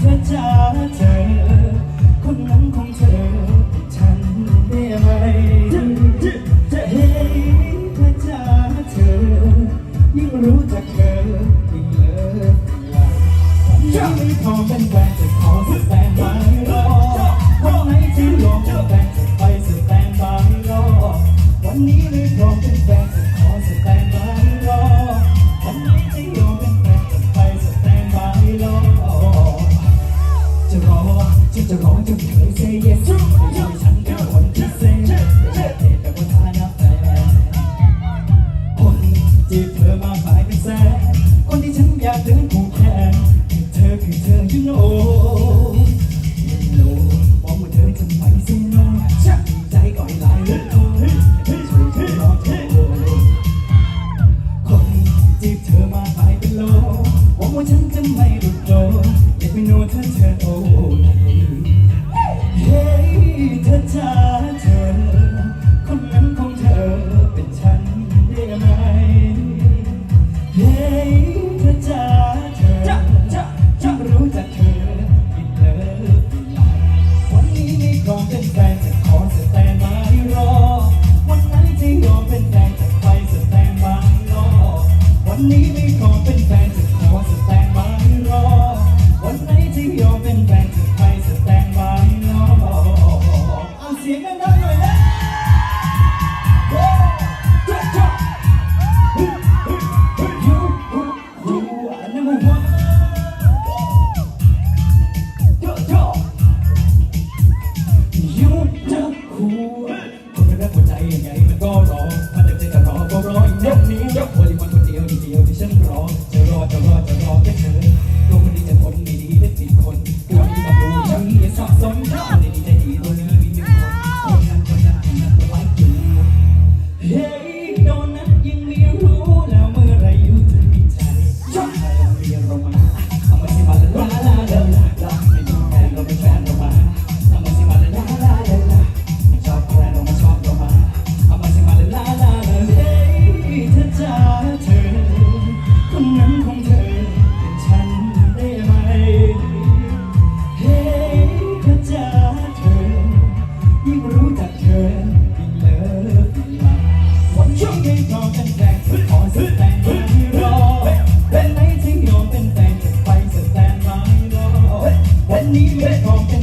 เธอจะเธอ i don't baby. คู่คนเป็นรักหัวใจยังไงมันก็รอถ้าเต็มใจจะรอก็รออีกยกนี้ยกวันที่มันคนเดียวดีเดียวที่ฉันรอจะรอจะรอจะรอแค่เธอโลกมันดีจะคนดีดีได้ติดคนความที่กับรู้ฉันอย่าสับสนคนดีใจดีตัว need it all.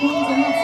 Ini.